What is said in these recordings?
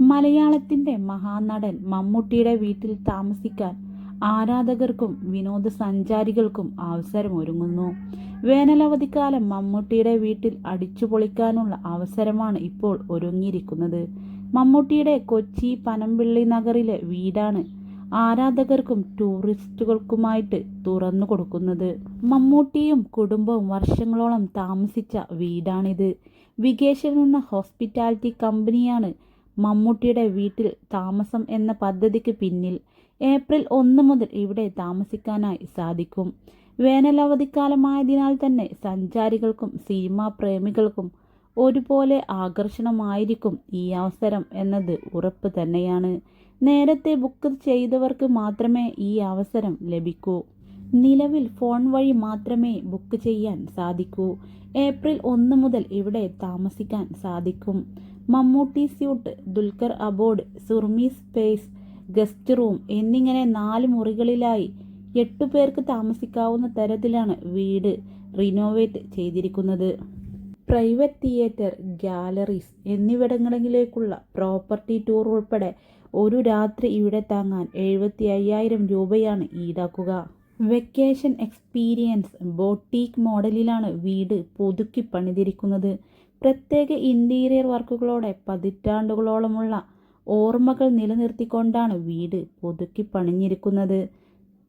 മലയാളത്തിന്റെ മഹാനടൻ മമ്മൂട്ടിയുടെ വീട്ടിൽ താമസിക്കാൻ ആരാധകർക്കും വിനോദസഞ്ചാരികൾക്കും അവസരമൊരുങ്ങുന്നു. വേനലവധിക്കാലം മമ്മൂട്ടിയുടെ വീട്ടിൽ അടിച്ചു പൊളിക്കാനുള്ള അവസരമാണ് ഇപ്പോൾ ഒരുങ്ങിയിരിക്കുന്നത്. മമ്മൂട്ടിയുടെ കൊച്ചി പനമ്പിള്ളി നഗറിലെ വീടാണ് ആരാധകർക്കും ടൂറിസ്റ്റുകൾക്കുമായിട്ട് തുറന്നു കൊടുക്കുന്നത് മമ്മൂട്ടിയും കുടുംബവും വർഷങ്ങളോളം താമസിച്ച വീടാണിത്. വികേഷൻ എന്ന ഹോസ്പിറ്റാലിറ്റി കമ്പനിയാണ് മമ്മൂട്ടിയുടെ വീട്ടിൽ താമസം എന്ന പദ്ധതിക്ക് പിന്നിൽ ഏപ്രിൽ ഒന്ന് മുതൽ ഇവിടെ താമസിക്കാനായി സാധിക്കും. വേനലവധിക്കാലമായതിനാൽ തന്നെ സഞ്ചാരികൾക്കും സിനിമാ പ്രേമികൾക്കും ഒരുപോലെ ആകർഷണമായിരിക്കും ഈ അവസരം എന്നത് ഉറപ്പ് തന്നെയാണ്. നേരത്തെ ബുക്ക് ചെയ്തവർക്ക് മാത്രമേ ഈ അവസരം ലഭിക്കൂ. നിലവിൽ ഫോൺ വഴി മാത്രമേ ബുക്ക് ചെയ്യാൻ സാധിക്കൂ. ഏപ്രിൽ ഒന്ന് മുതൽ ഇവിടെ താമസിക്കാൻ സാധിക്കും. Mammootty suite Dulquer abode Surmi space guest room എന്നിങ്ങനെ നാല് മുറികളിലായി എട്ടു പേർക്ക് താമസിക്കാവുന്ന തരത്തിലാണ് വീട് റിനോവേറ്റ് ചെയ്തിരിക്കുന്നത്. പ്രൈവറ്റ് തിയേറ്റർ ഗാലറീസ് എന്നിവിടങ്ങളിലേക്കുള്ള പ്രോപ്പർട്ടി ടൂർ ഉൾപ്പെടെ ഒരു രാത്രി ഇവിടെ താങ്ങാൻ എഴുപത്തി അയ്യായിരം രൂപയാണ് ഈടാക്കുക. വെക്കേഷൻ എക്സ്പീരിയൻസ് ബോട്ടീക്ക് മോഡലിലാണ് വീട് പുതുക്കി പണിതിരിക്കുന്നത്. പ്രത്യേക ഇന്റീരിയർ വർക്കുകളോടെ പതിറ്റാണ്ടുകളോളമുള്ള ഓർമ്മകൾ നിലനിർത്തിക്കൊണ്ടാണ് വീട് പുതുക്കി പണിഞ്ഞിരിക്കുന്നത്.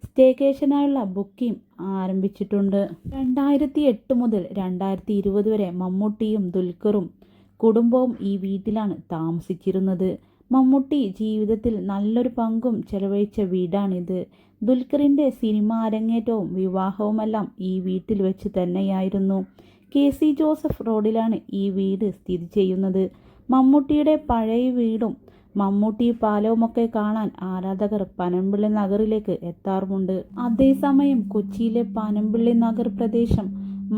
സ്റ്റേക്കേഷനായുള്ള ബുക്കിംഗ് ആരംഭിച്ചിട്ടുണ്ട്. രണ്ടായിരത്തി എട്ട് മുതൽ രണ്ടായിരത്തി ഇരുപത് വരെ മമ്മൂട്ടിയും ദുൽഖറും കുടുംബവും ഈ വീട്ടിലാണ് താമസിച്ചിരുന്നത്. മമ്മൂട്ടി ജീവിതത്തിൽ നല്ലൊരു പങ്കും ചെലവഴിച്ച വീടാണിത്. ദുൽഖറിന്റെ സിനിമ അരങ്ങേറ്റവും വിവാഹവുമെല്ലാം ഈ വീട്ടിൽ വെച്ച് തന്നെയായിരുന്നു. കെ സി ജോസഫ് റോഡിലാണ് ഈ വീട് സ്ഥിതി ചെയ്യുന്നത്. മമ്മൂട്ടിയുടെ പഴയ വീടും മമ്മൂട്ടി പാലവുമൊക്കെ കാണാൻ ആരാധകർ പനമ്പിള്ളി നഗറിലേക്ക് എത്താറുമുണ്ട്. അതേസമയം കൊച്ചിയിലെ പനമ്പിള്ളി നഗർ പ്രദേശം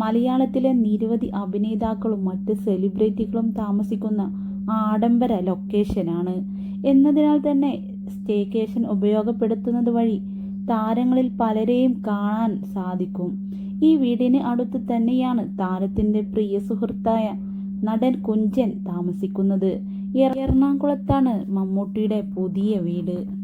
മലയാളത്തിലെ നിരവധി അഭിനേതാക്കളും മറ്റ് സെലിബ്രിറ്റികളും താമസിക്കുന്ന ആഡംബര ലൊക്കേഷനാണ്. എന്നതിനാൽ തന്നെ സ്റ്റേക്കേഷൻ ഉപയോഗപ്പെടുത്തുന്നത് വഴി താരങ്ങളിൽ പലരെയും കാണാൻ സാധിക്കും. ഈ വീടിന് അടുത്ത് തന്നെയാണ് താരത്തിന്റെ പ്രിയ സുഹൃത്തായ നടൻ കുഞ്ചൻ താമസിക്കുന്നത്. എറണാകുളത്താണ് മമ്മൂട്ടിയുടെ പുതിയ വീട്.